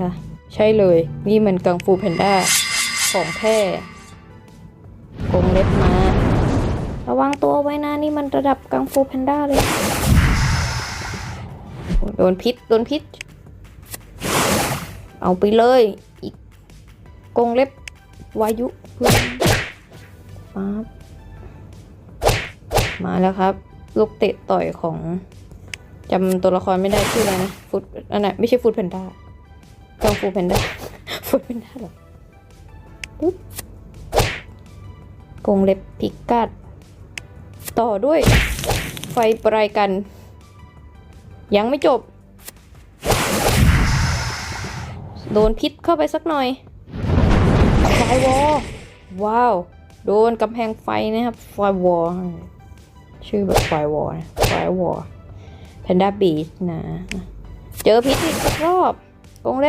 คะ ใช่เลย นี่มันกังฟูแพนด้า ของแท้กงเล็บมา ระวังตัวไว้นะ นี่มันระดับกังฟูแพนด้าเลย โดนพิษ โดนพิษ เอาไปเลย อีกกงเล็บวายุเพื่อนปั๊บมาแล้วครับ ลูกเตะต่อยของจำตัวละครไม่ได้ชื่ออะไรนะ ฟุตอันนั้นไม่ใช่ฟุตแพนด้า กังฟูแพนด้าฟุตแพนด้าหรอปุ๊บกงเล็บพิกัด ต่อด้วย ไฟปลายกัน ยังไม่จบ โดนพิษเข้าไปสักหน่อยไฟวอลว้าว โดนกำแพงไฟนะครับไฟวอลชื่อแบบไฟวอลนะไฟวอลแพนด้าบีชนะ เจอพิษอีกสักรอบกงเล็บ